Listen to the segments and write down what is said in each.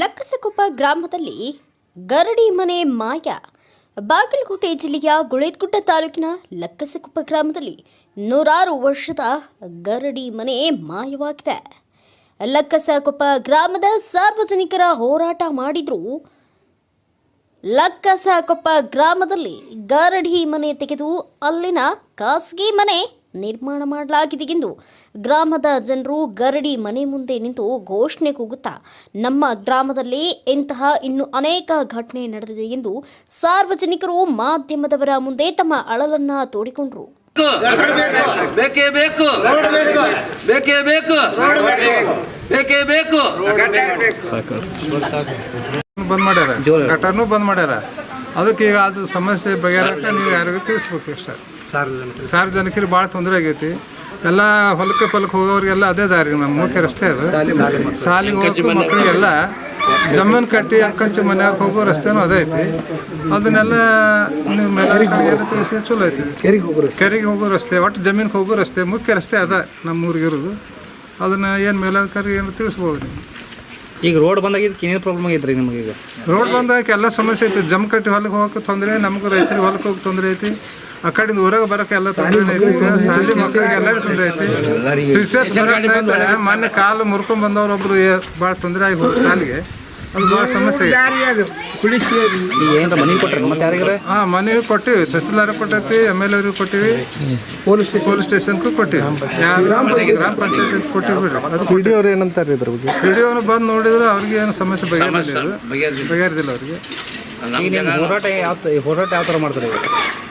ಲಕ್ಕಸಕೊಪ್ಪ ಗ್ರಾಮದಲ್ಲಿ ಗರಡಿ ಮನೆ ಮಾಯ. ಬಾಗಲಕೋಟೆ ಜಿಲ್ಲೆಯ ಗುಳೇದಗುಡ್ಡ ತಾಲೂಕಿನ ಲಕ್ಕಸಕೊಪ್ಪ ಗ್ರಾಮದಲ್ಲಿ ನೂರಾರು ವರ್ಷದ ಗರಡಿ ಮನೆ ಮಾಯವಾಗಿದೆ. ಲಕ್ಕಸಕೊಪ್ಪ ಗ್ರಾಮದ ಸಾರ್ವಜನಿಕರ ಹೋರಾಟ ಮಾಡಿದ್ರು. ಲಕ್ಕಸಕೊಪ್ಪ ಗ್ರಾಮದಲ್ಲಿ ಗರಡಿ ಮನೆ ತೆಗೆದು ಅಲ್ಲಿನ ಖಾಸಗಿ ಮನೆ ನಿರ್ಮಾಣ ಮಾಡಲಾಗಿದೆ ಎಂದು ಗ್ರಾಮದ ಜನರು ಗರಡಿ ಮನೆ ಮುಂದೆ ನಿಂತು ಘೋಷಣೆ ಕೂಗುತ್ತಾ ನಮ್ಮ ಗ್ರಾಮದಲ್ಲಿ ಇಂತಹ ಇನ್ನು ಅನೇಕ ಘಟನೆ ನಡೆದಿದೆ ಎಂದು ಸಾರ್ವಜನಿಕರು ಮಾಧ್ಯಮದವರ ಮುಂದೆ ತಮ್ಮ ಅಳಲನ್ನ ತೋಡಿಕೊಂಡರು. ಬೇಕೇ ಬೇಕು. ಬೇಕೇ ಬೇಕು. ಬೇಕೇ ಬೇಕು. ಬಂದ್ ಮಾಡ್ಯಾರ? ಬಂದ್ ಮಾಡ್ಯಾರ? ಅದಕ್ಕೆ ಈಗ ಅದು ಸಮಸ್ಯೆ ಬಗೆಹರಕ್ಕೆ ನೀವು ಯಾರಿಗೂ ತಿಳಿಸ್ಬೇಕು ಇಷ್ಟ ಸಾರ್ವಜನಿಕರಿಗೆ. ಭಾಳ ತೊಂದರೆ ಆಗೈತಿ. ಎಲ್ಲ ಹೊಲಕ್ಕೆ ಪಲಕ್ಕೆ ಹೋಗೋರಿಗೆಲ್ಲ ಅದೇ ದಾರಿ ನಮ್ಮ ಮುಖ್ಯ ರಸ್ತೆ ಅದು. ಸಾಲಿಗೆ ಹೋಗೋ ಮಕ್ಕಳಿಗೆಲ್ಲ ಜಮ್ಮನ್ ಕಟ್ಟಿ ಅಂಕಂಚಿ ಮನ್ಯಾಗ ಹೋಗೋ ರಸ್ತೆನೂ ಅದೇ ಐತಿ. ಅದನ್ನೆಲ್ಲ ನೀವು ಚಲೋ ಐತಿ. ಕೆರೆಗೆ ಹೋಗೋ ರಸ್ತೆ. ಒಟ್ಟು ಜಮೀನಿಗೆ ಹೋಗೋ ರಸ್ತೆ ಮುಖ್ಯ ರಸ್ತೆ ಅದ ನಮ್ಮ ಊರಿಗೆ ಇರೋದು ಅದನ್ನ ಏನು ಮೇಲಾಧಿಕಾರಿ ಏನು ತಿಳಿಸ್ಬೋದು ನೀವು? ಈಗ ರೋಡ್ ಬಂದಾಗಿದ್ದಕ್ಕೆ ಏನೇನು ಪ್ರಾಬ್ಲಮ್ ಆಗೈತ್ರಿ ನಿಮಗೆ ಈಗ? ರೋಡ್ ಬಂದಾಗ ಎಲ್ಲ ಸಮಸ್ಯೆ ಐತಿ. ಜಮ್ ಕಟ್ಟಿ ಹೊಲಕ್ಕೆ ಹೋಗಕ್ಕೆ ತೊಂದರೆ ನಮ್ಗೆ ರೈತರಿಗೆ ಹೊಲಕ್ಕೆ ಹೋಗಕ್ಕೆ ತೊಂದರೆ ಐತಿ. ಆ ಕಡೆಯಿಂದ ಊರಾಗ ಬರೋಕೆ ಎಲ್ಲ ತೊಂದರೆ ಐತಿ. ಶಾಲೆ ಮಕ್ಕಳಿಗೆ ಎಲ್ಲರಿಗೂ ತೊಂದರೆ ಐತಿ. ಟೀಚರ್ಸ್ ಬರಕ್ಕೆ ಸಹಿತ ಮೊನ್ನೆ ಕಾಲು ಮುರ್ಕೊಂಡ್ ಬಂದವ್ರು ಒಬ್ರು ಭಾಳ ತೊಂದರೆ ಆಗಿ ಹೋಗಿ ಶಾಲೆಗೆ ಅದು ಭಾಳ ಸಮಸ್ಯೆ. ಐತಿ ಈಗ ಏನಾರ ಮನೆ ಕೊಟ್ರಿ ಮತ್ತೆ ಯಾರಿಗಾರ? ಹಾಂ ಮನೆಗೆ ಕೊಟ್ಟಿವಿ. ತಹಸೀಲ್ದಾರ ಕೊಟ್ಟೈತಿ ಎಂ ಎಲ್ ಎವ್ರಿಗೆ ಕೊಟ್ಟಿವಿ. ಪೊಲೀಸ್ ಪೊಲೀಸ್ ಸ್ಟೇಷನ್ಗೂ ಕೊಟ್ಟಿವಿ. ಯಾರು ಗ್ರಾಮ ಪಂಚಾಯತ್. ಕೊಟ್ಟಿವಿ ಅದು ಪಿ ಡಿ ಅವ್ರು ಏನಂತಾರೆ ಇದ್ರ ಬಗ್ಗೆ? ಅವ್ರು ಬಂದು ನೋಡಿದ್ರೆ ಅವ್ರಿಗೆ ಏನು ಸಮಸ್ಯೆ ಬಗೆಹರಿದಿಲ್ಲ ಬಗೆಹರಿದಿಲ್ಲ. ಅವ್ರಿಗೆ. ಹೋರಾಟ ಯಾವ ಹೋರಾಟ ಯಾವ ಥರ ಮಾಡ್ತಾರೆ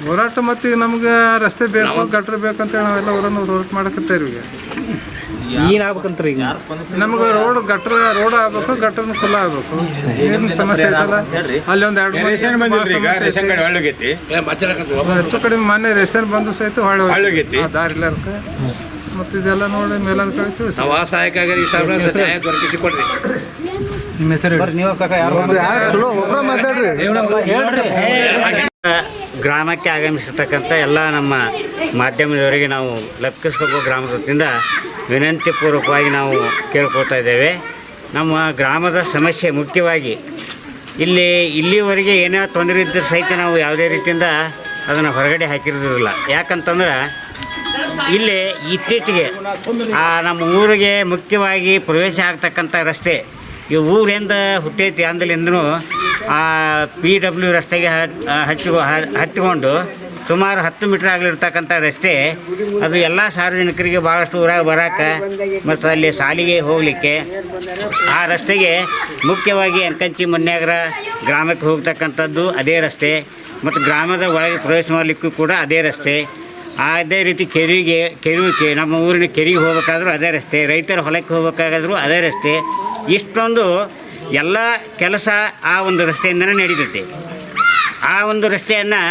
ಹೋರಾಟ ಮತ್ತೆ ನಮ್ಗೆ ರಸ್ತೆ ಬೇಕು ಗಟ್ರ ಬೇಕಂತೇಳಿ ನಾವೆಲ್ಲ ಊರನ್ನು ಹೋರಾಟ ಮಾಡಕತ್ತೇವೆ ಈಗ. ಏನು ಆಗ್ಬೇಕಂತ್ರಿ ಈಗ? ನಮ್ಗೆ ರೋಡ್ ಗಟ್ರ ರೋಡ್ ಆಗ್ಬೇಕು ಗಟ್ಟರ ಫುಲ್ ಆಗ್ಬೇಕು. ಏನು ಸಮಸ್ಯೆ ಐತಲ್ಲ? ಅಲ್ಲಿ ಒಂದ್ ಎರಡು. ಹೆಚ್ಚು ಕಡಿಮೆ ಮೊನ್ನೆ ರೇಷನ್ ಬಂದು ಸಹಿತ ಹೊಳ್ಳಿ ದಾರಿ ಇಲ್ಲ ಮತ್ತೆ ಇದೆಲ್ಲ ನೋಡಿ ಮೇಲಂತ ತಿಳಿಸಿ ನಾವು ಸಹಾಯಕ ಆಗಿ ನ್ಯಾಯ ದೊರಕಿಸಿ ಕೊಡ್ರಿ ನಿಮ್ಮ ಹೆಸರು ನೀವು ಕಾಕ ಯಾರು ಒಬ್ರ ಮಾತಾಡ್ರಿ. ಗ್ರಾಮಕ್ಕೆ ಆಗಮಿಸಿರ್ತಕ್ಕಂಥ ಎಲ್ಲ ನಮ್ಮ ಮಾಧ್ಯಮದವರಿಗೆ ನಾವು ಲಕ್ಕಿಸ್ಬೇಕು ಗ್ರಾಮದಿಂದ ವಿನಂತಿ ಪೂರ್ವಕವಾಗಿ ನಾವು ಕೇಳ್ಕೊಳ್ತಾ ಇದ್ದೇವೆ. ನಮ್ಮ ಗ್ರಾಮದ ಸಮಸ್ಯೆ ಮುಖ್ಯವಾಗಿ ಇಲ್ಲಿ ಇಲ್ಲಿವರೆಗೆ ಏನೇ ತೊಂದರೆ ಇದ್ದರೂ ಸಹಿತ ನಾವು ಯಾವುದೇ ರೀತಿಯಿಂದ ಅದನ್ನು ಹೊರಗಡೆ ಹಾಕಿರೋದಿಲ್ಲ. ಯಾಕಂತಂದ್ರೆ ಇಲ್ಲಿ ಇತ್ತೀಚೆಗೆ ಆ ನಮ್ಮ ಊರಿಗೆ ಮುಖ್ಯವಾಗಿ ಪ್ರವೇಶ ಆಗ್ತಕ್ಕಂಥ ರಸ್ತೆ ಈ ಊರಿಂದ ಹುಟ್ಟೈತಿ ಅಂದಲಿಂದನೂ ಆ ಪಿ ಡಬ್ಲ್ಯೂ ರಸ್ತೆಗೆ ಹಚ್ಚಿ ಹಚ್ಚಿಕೊಂಡು ಸುಮಾರು ಹತ್ತು ಮೀಟ್ರ್ ಆಗಲಿರ್ತಕ್ಕಂಥ ರಸ್ತೆ ಅದು ಎಲ್ಲ ಸಾರ್ವಜನಿಕರಿಗೆ ಭಾಳಷ್ಟು ಊರಾಗ ಬರೋಕ್ಕೆ ಮತ್ತು ಅಲ್ಲಿ ಸಾಲಿಗೆ ಹೋಗಲಿಕ್ಕೆ ಆ ರಸ್ತೆಗೆ ಮುಖ್ಯವಾಗಿ ಅಂಕಂಚಿ ಮನ್ಯಾಗರ ಗ್ರಾಮಕ್ಕೆ ಹೋಗ್ತಕ್ಕಂಥದ್ದು ಅದೇ ರಸ್ತೆ ಮತ್ತು ಗ್ರಾಮದ ಒಳಗೆ ಪ್ರವೇಶ ಮಾಡಲಿಕ್ಕೂ ಕೂಡ ಅದೇ ರಸ್ತೆ. ಅದೇ ರೀತಿ ಕೆರಿಗೆ, ಕೆರೆಗೆ, ನಮ್ಮ ಊರಿನ ಕೆರೆಗೆ ಹೋಗಬೇಕಾದ್ರೂ ಅದೇ ರಸ್ತೆ, ರೈತರ ಹೊಲಕ್ಕೆ ಹೋಗಬೇಕಾದ್ರೂ ಅದೇ ರಸ್ತೆ. ಇಷ್ಟೊಂದು ಎಲ್ಲ ಕೆಲಸ ಆ ಒಂದು ರಸ್ತೆಯಿಂದನೇ ನಡೀತೈತಿ. ಆ ಒಂದು ರಸ್ತೆಯನ್ನು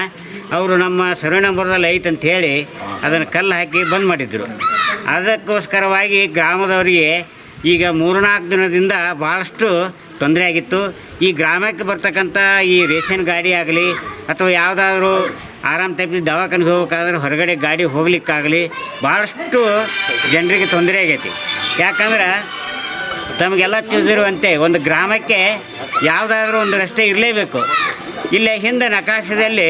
ಅವರು ನಮ್ಮ ಸರ್ವೆ ನಂಬರ್ದಲ್ಲಿ ಐತೆ ಹೇಳಿ ಅದನ್ನು ಕಲ್ಲು ಹಾಕಿ ಬಂದ್ ಮಾಡಿದ್ದರು ಅದಕ್ಕೋಸ್ಕರವಾಗಿ ಗ್ರಾಮದವರಿಗೆ ಈಗ ಮೂರ್ನಾಲ್ಕು ದಿನದಿಂದ ಭಾಳಷ್ಟು ತೊಂದರೆ ಆಗಿತ್ತು. ಈ ಗ್ರಾಮಕ್ಕೆ ಬರ್ತಕ್ಕಂಥ ಈ ರೇಷನ್ ಗಾಡಿ ಆಗಲಿ ಅಥವಾ ಯಾವುದಾದ್ರೂ ಆರಾಮ್ ತಪ್ಪಿ ದವಾಖಾನೆಗೆ ಹೋಗ್ಬೇಕಾದ್ರೆ ಹೊರಗಡೆ ಗಾಡಿ ಹೋಗ್ಲಿಕ್ಕಾಗಲಿ ಭಾಳಷ್ಟು ಜನರಿಗೆ ತೊಂದರೆ ಆಗೈತಿ. ಯಾಕಂದ್ರೆ ತಮಗೆಲ್ಲ ತಿಳಿದಿರುವಂತೆ ಒಂದು ಗ್ರಾಮಕ್ಕೆ ಯಾವುದಾದ್ರೂ ಒಂದು ರಸ್ತೆ ಇರಲೇಬೇಕು. ಇಲ್ಲೇ ಹಿಂದೆ ನಕಾಶದಲ್ಲಿ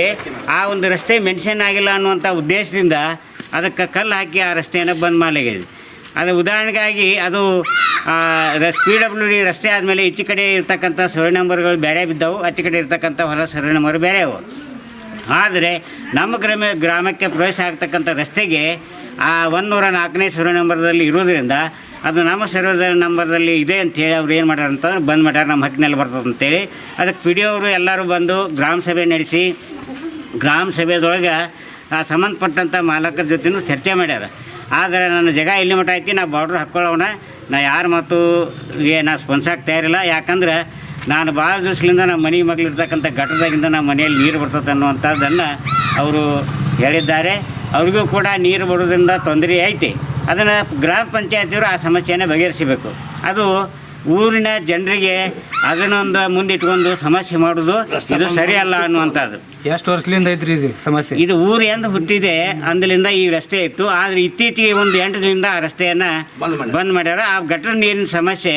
ಆ ಒಂದು ರಸ್ತೆ ಮೆನ್ಷನ್ ಆಗಿಲ್ಲ ಅನ್ನುವಂಥ ಉದ್ದೇಶದಿಂದ ಅದಕ್ಕೆ ಕಲ್ಲು ಹಾಕಿ ಆ ರಸ್ತೆಯನ್ನು ಬಂದ್ ಮಾಡಲಾಗಿದೆ ಅದು ಉದಾಹರಣೆಗಾಗಿ ಅದು ಪಿ ಡಬ್ಲ್ಯೂ ಡಿ ರಸ್ತೆ ಆದಮೇಲೆ ಈಚೆ ಕಡೆ ಇರ್ತಕ್ಕಂಥ ಸರ್ವೆ ನಂಬರ್ಗಳು ಬೇರೆ ಬಿದ್ದವು, ಆಚೆ ಕಡೆ ಇರ್ತಕ್ಕಂಥ ಹೊಲ ಸರ್ವೆ ನಂಬರ್ ಬೇರೆ ಅವು ಆದರೆ ನಮ್ಮ ಗ್ರಾಮ, ಗ್ರಾಮಕ್ಕೆ ಪ್ರವೇಶ ಆಗ್ತಕ್ಕಂಥ ರಸ್ತೆಗೆ ಆ ಒಂದು ನೂರ ನಾಲ್ಕನೇ ಸರ್ವೆ ನಂಬರ್ದಲ್ಲಿ ಇರೋದ್ರಿಂದ ಅದು ನಮ್ಮ ಸರ್ವರ್ ನಂಬರ್ದಲ್ಲಿ ಇದೆ ಅಂತೇಳಿ ಅವ್ರು ಏನು ಮಾಡ್ಯಾರ ಅಂತಂದ್ರೆ ಬಂದ್ ಮಾಡ್ಯಾರ, ನಮ್ಮ ಹಕ್ಕಿನಲ್ಲಿ ಬರ್ತದೆ ಅಂತೇಳಿ ಅದಕ್ಕೆ ಪಿ ಡಿ ಅವರು ಎಲ್ಲರೂ ಬಂದು ಗ್ರಾಮ ಸಭೆ ನಡೆಸಿ, ಗ್ರಾಮ ಸಭೆದೊಳಗೆ ಆ ಸಂಬಂಧಪಟ್ಟಂಥ ಮಾಲಕರ ಜೊತೆನೂ ಚರ್ಚೆ ಮಾಡ್ಯಾರ. ಆದರೆ ನನ್ನ ಜಾಗ ಇಲ್ಲಿ ಮಟ್ಟ ಐತಿ, ನಾ ಬಾರ್ಡ್ರ್ ಹಾಕ್ಕೊಳ್ಳೋಣ ನಾ ಯಾರ ಮತ್ತು ಏ ನಾ ಸ್ಪನ್ಸಾಗಿ ತಯಾರಿಲ್ಲ ಯಾಕಂದ್ರೆ ನಾನು ಭಾಳ ದಿವಸದಿಂದ ನಮ್ಮ ಮನೆ ಮಗಳಿರ್ತಕ್ಕಂಥ ಘಟದಾಗಿಂದ ನಮ್ಮ ಮನೆಯಲ್ಲಿ ನೀರು ಬರ್ತದೆ ಅನ್ನುವಂಥದ್ದನ್ನು ಅವರು ಹೇಳಿದ್ದಾರೆ. ಅವ್ರಿಗೂ ಕೂಡ ನೀರು ಬರೋದ್ರಿಂದ ತೊಂದರೆ ಐತಿ. ಅದನ್ನು ಗ್ರಾಮ ಪಂಚಾಯತಿಯವರು ಆ ಸಮಸ್ಯೆಯನ್ನು ಬಗೆಹರಿಸಬೇಕು. ಅದು ಊರಿನ ಜನರಿಗೆ ಅದನ್ನೊಂದು ಮುಂದಿಟ್ಕೊಂಡು ಸಮಸ್ಯೆ ಮಾಡೋದು ಇದು ಸರಿಯಲ್ಲ ಅನ್ನುವಂಥದ್ದು. ಎಷ್ಟು ವರ್ಷದಿಂದ ಐತ್ರಿ ಇದು ಸಮಸ್ಯೆ? ಇದು ಊರು ಎಂದು ಹುಟ್ಟಿದೆ ಅಂದಲಿಂದ ಈ ರಸ್ತೆ ಇತ್ತು ಆದರೆ ಇತ್ತೀಚೆಗೆ ಒಂದು ಎಂಟರಿಂದ ಆ ರಸ್ತೆಯನ್ನು ಬಂದ್ ಮಾಡ್ಯಾರ. ಆ ಗಟ್ಟರ ನೀರಿನ ಸಮಸ್ಯೆ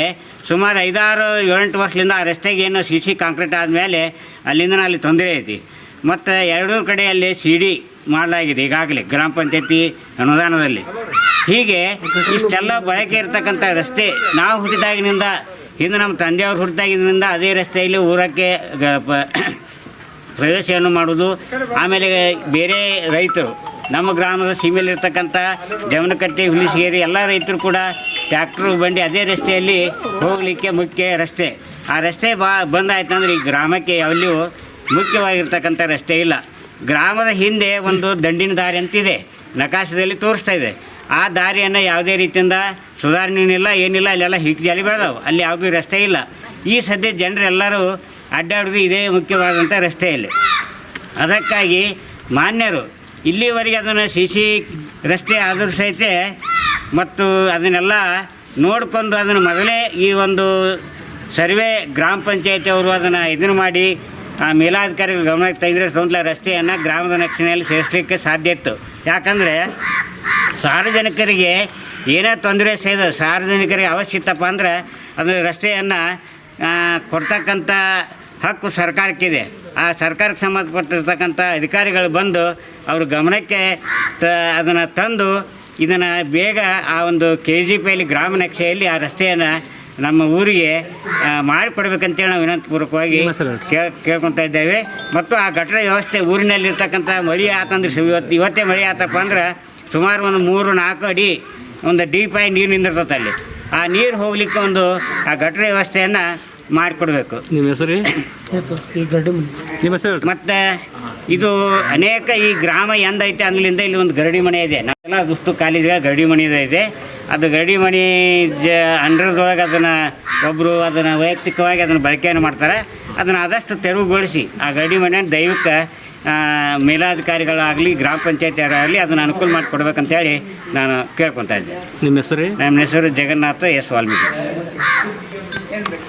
ಸುಮಾರು ಐದಾರು ಏಳೆಂಟು ವರ್ಷದಿಂದ ಆ ರಸ್ತೆಗೆ ಏನು ಸಿ ಸಿ ಕಾಂಕ್ರೀಟ್ ಆದಮೇಲೆ ಅಲ್ಲಿಂದ ಅಲ್ಲಿ ತೊಂದರೆ ಐತಿ. ಮತ್ತು ಎರಡೂ ಕಡೆಯಲ್ಲಿ ಸಿ ಡಿ ಮಾಡಲಾಗಿದೆ ಈಗಾಗಲೇ ಗ್ರಾಮ ಪಂಚಾಯತಿ ಅನುದಾನದಲ್ಲಿ. ಹೀಗೆ ಇಷ್ಟೆಲ್ಲ ಬಳಕೆ ಇರ್ತಕ್ಕಂಥ ರಸ್ತೆ ನಾವು ಹುಟ್ಟಿದಾಗಿನಿಂದ ಹಿಂದೆ ನಮ್ಮ ತಂದೆಯವರು ಹುಟ್ಟಿದಾಗಿನಿಂದ ಅದೇ ರಸ್ತೆಯಲ್ಲಿ ಊರಕ್ಕೆ ಪ್ರವೇಶವನ್ನು ಮಾಡುವುದು, ಆಮೇಲೆ ಬೇರೆ ರೈತರು, ನಮ್ಮ ಗ್ರಾಮದ ಸೀಮೆಯಲ್ಲಿರ್ತಕ್ಕಂಥ ಜಮನಕಟ್ಟೆ ಹುಲಿಸಗೇರಿ ಎಲ್ಲ ರೈತರು ಕೂಡ ಟ್ಯಾಕ್ಟ್ರು ಬಂಡಿ ಅದೇ ರಸ್ತೆಯಲ್ಲಿ ಹೋಗಲಿಕ್ಕೆ ಮುಖ್ಯ ರಸ್ತೆ. ಆ ರಸ್ತೆ ಬಾ, ಬಂದಾಯ್ತು ಅಂದರೆ ಈ ಗ್ರಾಮಕ್ಕೆ ಎಲ್ಲಿಯೂ ಮುಖ್ಯವಾಗಿರ್ತಕ್ಕಂಥ ರಸ್ತೆ ಇಲ್ಲ. ಗ್ರಾಮದ ಹಿಂದೆ ಒಂದು ದಂಡಿನ ದಾರಿ ಅಂತಿದೆ, ನಕಾಶದಲ್ಲಿ ತೋರಿಸ್ತಾ ಇದೆ. ಆ ದಾರಿಯನ್ನು ಯಾವುದೇ ರೀತಿಯಿಂದ ಸುಧಾರಣೆನಿಲ್ಲ, ಏನಿಲ್ಲ, ಅಲ್ಲೆಲ್ಲ ಹಿಕ್ ಜಾಲಿ ಬೆಳೆದವು ಅಲ್ಲಿ ಯಾವುದೂ ರಸ್ತೆ ಇಲ್ಲ. ಈ ಸದ್ಯ ಜನರೆಲ್ಲರೂ ಅಡ್ಡಾಡೋದು ಇದೇ ಮುಖ್ಯವಾದಂಥ ರಸ್ತೆಯಲ್ಲಿ ಅದಕ್ಕಾಗಿ ಮಾನ್ಯರು, ಇಲ್ಲಿವರೆಗೆ ಅದನ್ನು ಸಿ ಸಿ ರಸ್ತೆ ಆದರೂ ಸಹಿತ ಮತ್ತು ಅದನ್ನೆಲ್ಲ ನೋಡಿಕೊಂಡು ಅದನ್ನು ಮೊದಲೇ ಈ ಒಂದು ಸರ್ವೆ ಗ್ರಾಮ ಪಂಚಾಯಿತಿ ಅವರು ಅದನ್ನು ಇದನ್ನು ಮಾಡಿ, ಆ ಮೇಲಾಧಿಕಾರಿಗಳು ಗಮನಕ್ಕೆ ತೆಗೆದ್ರೆ ಸ್ವಂತ ರಸ್ತೆಯನ್ನು ಗ್ರಾಮದ ರಕ್ಷಣೆಯಲ್ಲಿ ಸೇರಿಸಲಿಕ್ಕೆ ಸಾಧ್ಯ ಇತ್ತು. ಯಾಕಂದರೆ ಸಾರ್ವಜನಿಕರಿಗೆ ಏನೇ ತೊಂದರೆ ಸೇದ ಸಾರ್ವಜನಿಕರಿಗೆ ಅವಶ್ಯಕಪ್ಪ ಅಂದರೆ ಅಂದರೆ ರಸ್ತೆಯನ್ನು ಕೊಡ್ತಕ್ಕಂಥ ಹಕ್ಕು ಸರ್ಕಾರಕ್ಕಿದೆ. ಆ ಸರ್ಕಾರಕ್ಕೆ ಸಂಬಂಧಪಟ್ಟಿರ್ತಕ್ಕಂಥ ಅಧಿಕಾರಿಗಳು ಬಂದು ಅವ್ರ ಗಮನಕ್ಕೆ ತ ಅದನ್ನು ತಂದು ಇದನ್ನು ಬೇಗ ಆ ಒಂದು ಕೆ ಜಿ ಪಿಯಲ್ಲಿ ಗ್ರಾಮ ನಕ್ಷೆಯಲ್ಲಿ ಆ ರಸ್ತೆಯನ್ನು ನಮ್ಮ ಊರಿಗೆ ಮಾಡಿಕೊಡ್ಬೇಕಂತೇಳಿ ನಾವು ವಿನಂತಿಪೂರ್ವಕವಾಗಿ ಕೇಳ್ ಕೇಳ್ಕೊತಾ ಇದ್ದೇವೆ. ಮತ್ತು ಆ ಘಟನೆ ವ್ಯವಸ್ಥೆ ಊರಿನಲ್ಲಿರ್ತಕ್ಕಂಥ ಮಳೆ ಆತಂದ್ರೆ ಇವತ್ತು ಇವತ್ತೇ ಮಳೆ ಆತಪ್ಪ ಅಂದ್ರೆ ಸುಮಾರು ಒಂದು ಮೂರು ನಾಲ್ಕು ಅಡಿ ಒಂದು ಡೀಪಾಗಿ ನೀರು ನಿಂದಿರ್ತದೆ ಅಲ್ಲಿ. ಆ ನೀರು ಹೋಗ್ಲಿಕ್ಕೆ ಒಂದು ಆ ಗಟ್ಟರ ವ್ಯವಸ್ಥೆಯನ್ನು ಮಾಡಿಕೊಡ್ಬೇಕು. ನಿಮ್ಮ ಹೆಸರು ನಿಮ್ಮ ಹೆಸರು ಮತ್ತು ಇದು ಅನೇಕ ಈ ಗ್ರಾಮ ಎಂದೈತೆ ಅಂದ್ಲಿಂದ ಇಲ್ಲಿ ಒಂದು ಗರಡಿ ಮನೆ ಇದೆ. ನಾವೆಲ್ಲ ದುಸ್ತು ಕಾಲೇಜ್ಗೆ ಗರಡಿ ಮನೆ ಇದೆ. ಅದು ಗರಡಿ ಮನೆ ಜ ಅಂಡ್ರದೊಳಗೆ ಅದನ್ನು ಒಬ್ಬರು ಅದನ್ನು ವೈಯಕ್ತಿಕವಾಗಿ ಅದನ್ನು ಬಳಕೆಯನ್ನು ಮಾಡ್ತಾರೆ. ಅದನ್ನು ಆದಷ್ಟು ತೆರವುಗೊಳಿಸಿ ಆ ಗರಡಿ ಮನೆಯನ್ನು ದೈವಿಕ ಆ, ಮೇಲಾಧಿಕಾರಿಗಳಾಗಲಿ ಗ್ರಾಮ ಪಂಚಾಯತಿಯವರಾಗಲಿ ಅದನ್ನು ಅನುಕೂಲ ಮಾಡಿಕೊಡ್ಬೇಕಂತೇಳಿ ನಾನು ಕೇಳ್ಕೊತಾ ಇದ್ದೆ ನಿಮ್ಮ ಹೆಸರು? ನಮ್ಮ ಹೆಸರು ಜಗನ್ನಾಥ ಎಸ್ ವಾಲ್ಮೀಕಿ.